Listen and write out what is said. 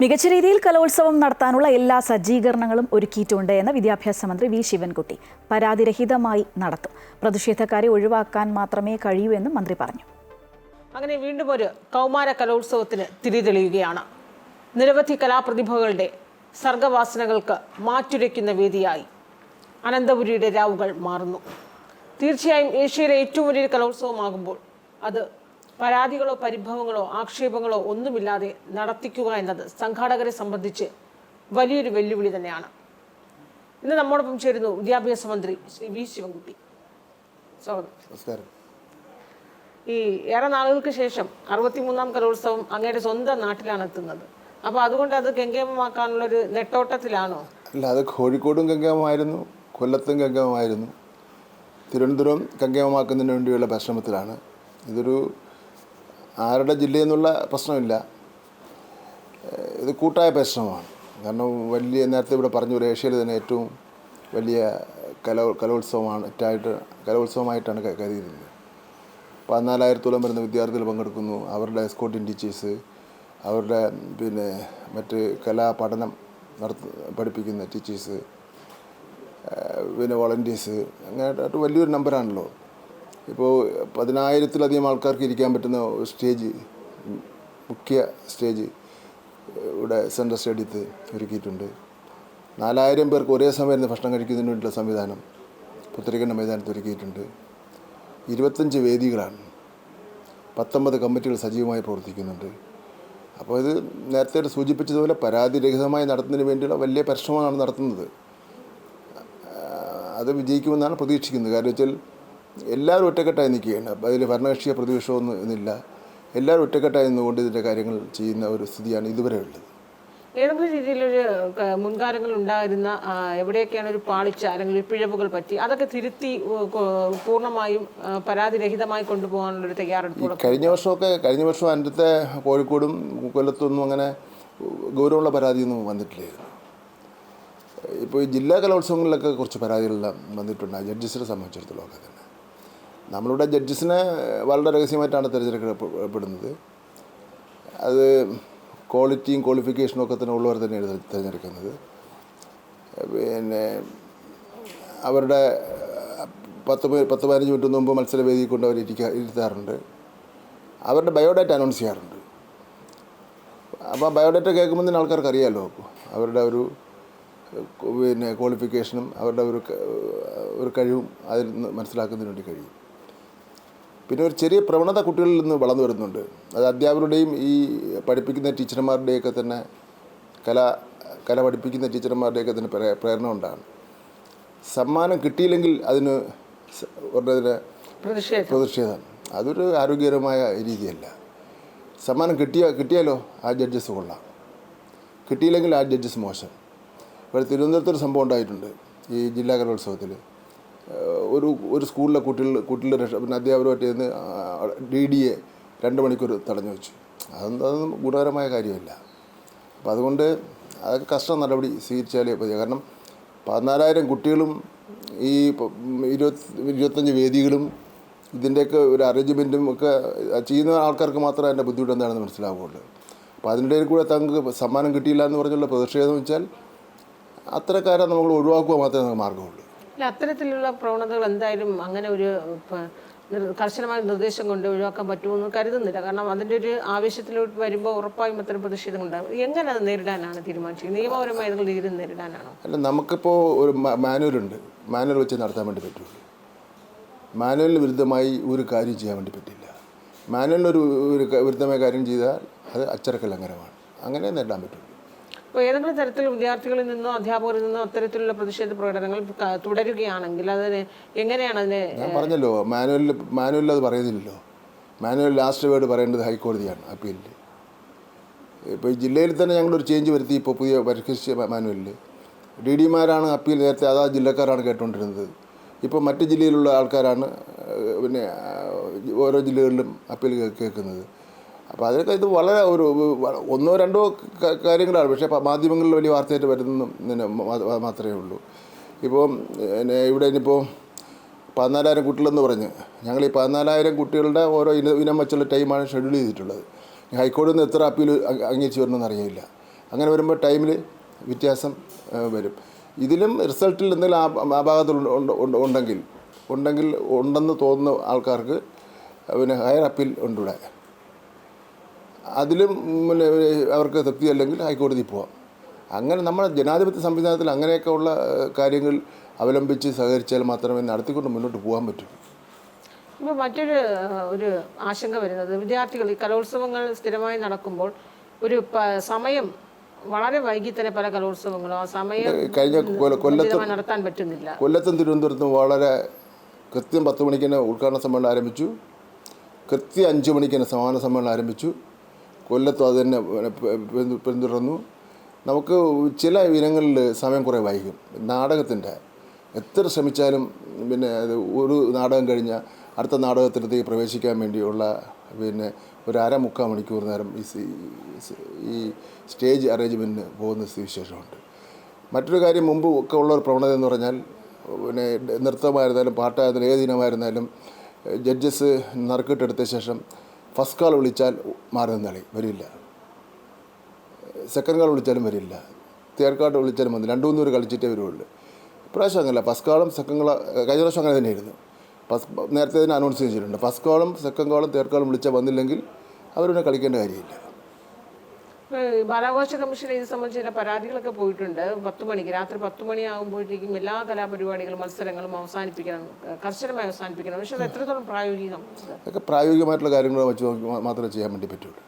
മികച്ച രീതിയിൽ കലോത്സവം നടത്താനുള്ള എല്ലാ സജ്ജീകരണങ്ങളും ഒരുക്കിയിട്ടുണ്ട് എന്ന് വിദ്യാഭ്യാസ മന്ത്രി വി ശിവൻകുട്ടി പരാതിരഹിതമായി നടത്തും. പ്രതിഷേധക്കാരെ ഒഴിവാക്കാൻ മാത്രമേ കഴിയൂ എന്നും മന്ത്രി പറഞ്ഞു. അങ്ങനെ വീണ്ടും ഒരു കൗമാര കലോത്സവത്തിന് തിരിതെളിയുകയാണ് നിരവധി കലാപ്രതിഭകളുടെ സർഗവാസനകൾക്ക് മാറ്റുരയ്ക്കുന്ന വേദിയായി അനന്തപുരിയുടെ രാവുകൾ മാറുന്നു. തീർച്ചയായും ഏഷ്യയിലെ ഏറ്റവും വലിയൊരു കലോത്സവമാകുമ്പോൾ അത് പരാതികളോ പരിഭവങ്ങളോ ആക്ഷേപങ്ങളോ ഒന്നുമില്ലാതെ നടത്തിക്കുക എന്നത് സംഘാടകരെ സംബന്ധിച്ച് വലിയൊരു വെല്ലുവിളി തന്നെയാണ്. ഇന്ന് നമ്മോടൊപ്പം ചേരുന്നു വിദ്യാഭ്യാസ മന്ത്രി ശ്രീ വി ശിവൻകുട്ടി. സ്വാഗതം. നമസ്കാരം. ഈ ഏറെ നാളുകൾക്ക് ശേഷം അറുപത്തിമൂന്നാം കലോത്സവം അങ്ങയുടെ സ്വന്തം നാട്ടിലാണ് എത്തുന്നത്. അപ്പോൾ അതുകൊണ്ട് അത് ഗംഗേമമാക്കാനുള്ള ഒരു നെട്ടോട്ടത്തിലാണോ? അല്ല അത് കോഴിക്കോടും ഗംഗേമമായിരുന്നു കൊല്ലത്തും ഗംഗേമമായിരുന്നു. തിരുവനന്തപുരം ഗംഗേമമാക്കുന്നതിന് വേണ്ടിയുള്ള പരിശ്രമത്തിലാണ്. ഇതൊരു ആരുടെ ജില്ലയെന്നുള്ള പ്രശ്നമില്ല. ഇത് കൂട്ടായ പരിശ്രമമാണ് കാരണം വലിയ നേരത്തെ ഇവിടെ പറഞ്ഞു ഒരു ഏഷ്യയിൽ തന്നെ ഏറ്റവും വലിയ കലോ കലോത്സവമാണ് ആയിട്ട് കലോത്സവമായിട്ടാണ് കരുതിയിരുന്നത്. പതിനാലായിരത്തോളം വരുന്ന വിദ്യാർത്ഥികൾ പങ്കെടുക്കുന്നു. അവരുടെ എസ്കോട്ടിംഗ് ടീച്ചേഴ്സ് അവരുടെ പിന്നെ മറ്റ് കലാപഠനം നടത്ത പഠിപ്പിക്കുന്ന ടീച്ചേഴ്സ് പിന്നെ വോളണ്ടിയേഴ്സ് അങ്ങനെ വലിയൊരു നമ്പറാണല്ലോ ഇപ്പോൾ പതിനായിരത്തിലധികം ആൾക്കാർക്ക് ഇരിക്കാൻ പറ്റുന്ന സ്റ്റേജ് മുഖ്യ സ്റ്റേജ് ഇവിടെ സെൻട്രൽ സ്റ്റേഡിയത്ത് ഒരുക്കിയിട്ടുണ്ട്. നാലായിരം പേർക്ക് ഒരേ സമയം ഇരുന്ന് ഭക്ഷണം കഴിക്കുന്നതിന് വേണ്ടിയുള്ള സംവിധാനം പുത്തരിക്കണ്ട മൈതാനത്ത് ഒരുക്കിയിട്ടുണ്ട്. ഇരുപത്തഞ്ച് വേദികളാണ്. പത്തൊമ്പത് കമ്മിറ്റികൾ സജീവമായി പ്രവർത്തിക്കുന്നുണ്ട്. അപ്പോൾ ഇത് നേരത്തെ സൂചിപ്പിച്ചതുപോലെ പരാതിരഹിതമായി നടത്തുന്നതിന് വേണ്ടിയുള്ള വലിയ പരിശ്രമമാണ് നടത്തുന്നത്. അത് വിജയിക്കുമെന്നാണ് പ്രതീക്ഷിക്കുന്നത്. കാരണം വെച്ചാൽ എല്ലാവരും ഒറ്റക്കെട്ടായി നിൽക്കുകയാണ്. അപ്പോൾ അതിൽ ഭരണകക്ഷിയ പ്രതിപക്ഷമൊന്നും ഇന്നില്ല എല്ലാവരും ഒറ്റക്കെട്ടായി നിന്നുകൊണ്ട് ഇതിന്റെ കാര്യങ്ങൾ ചെയ്യുന്ന ഒരു സ്ഥിതിയാണ് ഇതുവരെ ഉള്ളത്. ഏതെങ്കിലും രീതിയിലൊരു മുൻകാലങ്ങൾ ഉണ്ടായിരുന്ന എവിടെയൊക്കെയാണ് ഒരു പാളിച്ച അല്ലെങ്കിൽ ഒരു പിഴവുകൾ പറ്റി അതൊക്കെ തിരുത്തി പൂർണമായും പരാതിരഹിതമായി കൊണ്ടുപോകാനുള്ളൊരു തയ്യാറെടുപ്പ് കഴിഞ്ഞ വർഷമൊക്കെ കഴിഞ്ഞ വർഷം അന്നത്തെ കോഴിക്കോടും കൊല്ലത്തൊന്നും അങ്ങനെ ഗൗരവമുള്ള പരാതിയൊന്നും വന്നിട്ടില്ലായിരുന്നു. ഇപ്പോൾ ഈ ജില്ലാ കലോത്സവങ്ങളിലൊക്കെ കുറച്ച് പരാതികളെല്ലാം വന്നിട്ടുണ്ട്. ജഡ്ജസിനെ സംബന്ധിച്ചിടത്തോളം ഒക്കെ തന്നെ. നമ്മളിവിടെ ജഡ്ജസിനെ വളരെ രഹസ്യമായിട്ടാണ് തിരഞ്ഞെടുക്കപ്പെടുന്നത്. അത് ക്വാളിറ്റിയും ക്വാളിഫിക്കേഷനും ഒക്കെ തന്നെ ഉള്ളവർ തന്നെയാണ് തിര- തിരഞ്ഞെടുക്കുന്നത്. പിന്നെ അവരുടെ പത്ത് പത്ത് പതിനഞ്ച് മിനിറ്റ് മുമ്പ് മത്സരവേദി കൊണ്ട് അവർ ഇരിക്കാ ഇരുത്താറുണ്ട്. അവരുടെ ബയോഡാറ്റ അനൗൺസ് ചെയ്യാറുണ്ട്. അപ്പോൾ ബയോഡാറ്റ കേൾക്കുമ്പോൾ തന്നെ ആൾക്കാർക്ക് അറിയാമല്ലോ അവരുടെ ഒരു പിന്നെ ക്വാളിഫിക്കേഷനും അവരുടെ ഒരു ഒരു കഴിവും അതിൽ മനസ്സിലാക്കുന്നതിന് വേണ്ടി കഴിയും. പിന്നെ ഒരു ചെറിയ പ്രവണത കുട്ടികളിൽ നിന്ന് വളർന്നു വരുന്നുണ്ട്. അത് അധ്യാപകരുടെയും ഈ പഠിപ്പിക്കുന്ന ടീച്ചർമാരുടെയൊക്കെ തന്നെ കല കല പഠിപ്പിക്കുന്ന ടീച്ചർമാരുടെയൊക്കെ തന്നെ പ്രേ- പ്രേരണ ഉണ്ടാണ് സമ്മാനം കിട്ടിയില്ലെങ്കിൽ അതിന് ഉടനെ പ്രതിഷേധം. പ്രതിഷേധം. അതൊരു ആരോഗ്യകരമായ രീതിയല്ല. സമ്മാനം കിട്ടിയ കിട്ടിയാലോ? ആ ജഡ്ജസ് കൊള്ളാം. കിട്ടിയില്ലെങ്കിൽ ആ ജഡ്ജസ് മോശം. ഇവിടെ തിരുവനന്തപുരത്തൊരു സംഭവം ഉണ്ടായിട്ടുണ്ട് ഈ ജില്ലാ കലോത്സവത്തിൽ. ഒരു ഒരു സ്കൂളിലെ കുട്ടികൾ കുട്ടികളുടെ രക്ഷ പിന്നെ അധ്യാപകരുമായിട്ട് ചെന്ന് ഡി ഡി എ രണ്ട് മണിക്കൂർ തടഞ്ഞു വെച്ചു. അതൊന്നും അതൊന്നും ഗുണകരമായ കാര്യമല്ല. അപ്പം അതുകൊണ്ട് അതൊക്കെ കഷ്ട നടപടി സ്വീകരിച്ചാലേ പറ്റുക കാരണം പതിനാലായിരം കുട്ടികളും ഈ ഇരുപത്തി ഇരുപത്തഞ്ച് വേദികളും ഇതിന്റെയൊക്കെ ഒരു അറേഞ്ച്മെന്റും ഒക്കെ ചെയ്യുന്ന ആൾക്കാർക്ക് മാത്രമേ അതിന്റെ ബുദ്ധിമുട്ട് എന്താണെന്ന് മനസ്സിലാവുകയുള്ളൂ അപ്പോൾ അതിന്റെ കൂടെ തങ്ങൾക്ക് സമ്മാനം കിട്ടിയില്ല എന്ന് പറഞ്ഞുള്ള പ്രതിഷേധം വെച്ചാൽ അത്തരക്കാരെ നമ്മൾ ഒഴിവാക്കുക മാത്രമേ നമുക്ക് മാർഗമുള്ളൂ അല്ല അത്തരത്തിലുള്ള പ്രവണതകൾ എന്തായാലും അങ്ങനെ ഒരു കർശനമായ നിർദ്ദേശം കൊണ്ട് ഒഴിവാക്കാൻ പറ്റുമെന്ന് കരുതുന്നില്ല. കാരണം അതിന്റെ ഒരു ആവേശത്തിലോട്ട് വരുമ്പോൾ ഉറപ്പായും അത്തരം പ്രതിഷേധം ഉണ്ടാകും എങ്ങനെ അത് നേരിടാനാണ് തീരുമാനിച്ചത്? നിയമപരമായ ഏതെങ്കിലും രീതിയിൽ നേരിടാനാണോ? അല്ല നമുക്കിപ്പോൾ ഒരു മാനുവലുണ്ട്. മാനുവൽ വെച്ച് നടത്താൻ വേണ്ടി പറ്റുള്ളൂ മാനുവലിന് വിരുദ്ധമായി ഒരു കാര്യം ചെയ്യാൻ വേണ്ടി പറ്റില്ല. മാനുവലിനൊരു ഒരു വിരുദ്ധമായ കാര്യം ചെയ്താൽ അത് അച്ചടക്ക ലംഘനമാണ്. അങ്ങനെ നേരിടാൻ പറ്റുള്ളൂ ഏതെങ്കിലും തരത്തിൽ വിദ്യാർത്ഥികളിൽ നിന്നോ അധ്യാപകരിൽ നിന്നോ അത്തരത്തിലുള്ള പ്രതിഷേധ പ്രകടനങ്ങൾ തുടരുകയാണെങ്കിൽ അതിന് എങ്ങനെയാണ് അതിനെ ഞാൻ പറഞ്ഞല്ലോ മാനുവലിൽ മാനുവലിൽ അത് പറയുന്നില്ലല്ലോ. മാനുവൽ ലാസ്റ്റ് വേർഡ് പറയേണ്ടത് ഹൈക്കോടതിയാണ് അപ്പീലിൽ ഇപ്പോൾ ഈ ജില്ലയിൽ തന്നെ ഞങ്ങളൊരു ചേഞ്ച് വരുത്തി ഇപ്പോൾ പുതിയ പരിഷ്കരിച്ച മാനുവലിൽ ഡി ഡിമാരാണ് അപ്പീൽ നേരത്തെ അതാ ജില്ലക്കാരാണ് കേട്ടുകൊണ്ടിരുന്നത് ഇപ്പോൾ മറ്റ് ജില്ലയിലുള്ള ആൾക്കാരാണ് പിന്നെ ഓരോ ജില്ലകളിലും അപ്പീൽ കേൾക്കുന്നത്. അപ്പോൾ അതിനൊക്കെ ഇത് വളരെ ഒരു ഒന്നോ രണ്ടോ കാര്യങ്ങളാണ്. പക്ഷേ മാധ്യമങ്ങളിൽ വലിയ വാർത്തയായിട്ട് വരുന്നതും പിന്നെ മാത്രമേ ഉള്ളൂ. ഇപ്പോൾ പിന്നെ ഇവിടെ ഇനിയിപ്പോൾ പതിനാലായിരം കുട്ടികളെന്ന് പറഞ്ഞ് ഞങ്ങൾ ഈ പതിനാലായിരം കുട്ടികളുടെ ഓരോ ഇന ഇനം വെച്ചുള്ള ടൈമാണ് ഷെഡ്യൂൾ ചെയ്തിട്ടുള്ളത്. ഹൈക്കോടതിയിൽ നിന്ന് എത്ര അപ്പീൽ അംഗീകരിച്ച് വരണമെന്ന് അറിയില്ല. അങ്ങനെ വരുമ്പോൾ ടൈമിൽ വ്യത്യാസം വരും. ഇതിലും റിസൾട്ടിൽ എന്തെങ്കിലും ആ ഭാഗത്തിൽ ഉണ്ട്- ഉണ്ട്- ഉണ്ട്- ഉണ്ടെങ്കിൽ ഉണ്ടെങ്കിൽ ഉണ്ടെന്ന് തോന്നുന്ന ആൾക്കാർക്ക് പിന്നെ ഹയർ അപ്പീൽ ഉണ്ട് ഇവിടെ അതിലും പിന്നെ അവർക്ക് തൃപ്തി അല്ലെങ്കിൽ ഹൈക്കോടതിയിൽ പോവാം. അങ്ങനെ നമ്മുടെ ജനാധിപത്യ സംവിധാനത്തിൽ അങ്ങനെയൊക്കെ ഉള്ള കാര്യങ്ങൾ അവലംബിച്ച് സഹകരിച്ചാൽ മാത്രമേ നടത്തിക്കൊണ്ട് മുന്നോട്ട് പോകാൻ പറ്റൂ. ഇപ്പോൾ മറ്റൊരു ഒരു ആശങ്ക വരുന്നത് വിദ്യാർത്ഥികൾ ഈ കലോത്സവങ്ങൾ സ്ഥിരമായി നടക്കുമ്പോൾ ഒരു സമയം വളരെ വൈകി തന്നെ പല കലോത്സവങ്ങളും ആ സമയം കഴിഞ്ഞ കൊല്ല- കൊല്ലത്ത് നടത്താൻ പറ്റുന്നില്ല. കൊല്ലത്തും തിരുവനന്തപുരത്തും വളരെ കൃത്യം പത്ത് മണിക്ക് തന്നെ ഉദ്ഘാടന സമ്മേളനം ആരംഭിച്ചു. കൃത്യം അഞ്ച് മണിക്ക് തന്നെ സമാപന സമ്മേളനം ആരംഭിച്ചു. കൊല്ലത്തും അത് തന്നെ പിന്തുടർന്നു. നമുക്ക് ചില ഇനങ്ങളിൽ സമയം കുറേ വൈകും നാടകത്തിന്റെ എത്ര ശ്രമിച്ചാലും പിന്നെ ഒരു നാടകം കഴിഞ്ഞാൽ അടുത്ത നാടകത്തിലേക്ക് പ്രവേശിക്കാൻ വേണ്ടിയുള്ള പിന്നെ ഒരു അര മുക്കാൽ മണിക്കൂർ നേരം ഈ ഈ സ്റ്റേജ് അറേഞ്ച്മെന്റിന് പോകുന്ന സ്ഥിതിവിശേഷമുണ്ട് മറ്റൊരു കാര്യം മുമ്പ് ഒക്കെ ഉള്ള ഒരു പ്രവണത എന്ന് പറഞ്ഞാൽ പിന്നെ നൃത്തമായിരുന്നാലും പാട്ടായിരുന്നാലും ഏത് ഇനമായിരുന്നാലും ജഡ്ജസ് നറുക്കിട്ടെടുത്ത ശേഷം ഫസ്റ്റ് കാൾ വിളിച്ചാൽ മാറി നിന്നളി വരില്ല. സെക്കൻഡ് കാൾ വിളിച്ചാലും വരില്ല. തേർഡ് കാർഡ് വിളിച്ചാലും വന്നില്ല. രണ്ടു മൂന്നൂർ കളിച്ചിട്ടേ വരുള്ളൂ ഇപ്രാവശ്യം അങ്ങനല്ല. ഫസ്റ്റ് കാളും സെക്കൻഡ് കാൾ കഴിഞ്ഞ പ്രാവശ്യം അങ്ങനെ തന്നെയായിരുന്നു. ഫസ്റ്റ് നേരത്തെ തന്നെ അനൗൺസ് ചെയ്തിട്ടുണ്ട്. ഫസ്റ്റ് കാളും സെക്കൻഡ് കാളും തേർഡ് കാളും വിളിച്ചാൽ വന്നില്ലെങ്കിൽ അവരൊന്നും കളിക്കേണ്ട കാര്യമില്ല. ബാലാഘോഷ കമ്മീഷൻ ഇത് സംബന്ധിച്ച് ചില പരാതികളൊക്കെ പോയിട്ടുണ്ട്. പത്ത് മണിക്ക് രാത്രി പത്ത് മണിയാകുമ്പോഴത്തേക്കും എല്ലാ കലാപരിപാടികളും മത്സരങ്ങളും അവസാനിപ്പിക്കണം കർശനമായി അവസാനിപ്പിക്കണം. പക്ഷെ അത് എത്രത്തോളം പ്രായോഗികം? പ്രായോഗികമായിട്ടുള്ള കാര്യങ്ങൾ വെച്ച് മാത്രമേ ചെയ്യാൻ വേണ്ടി പറ്റുള്ളൂ.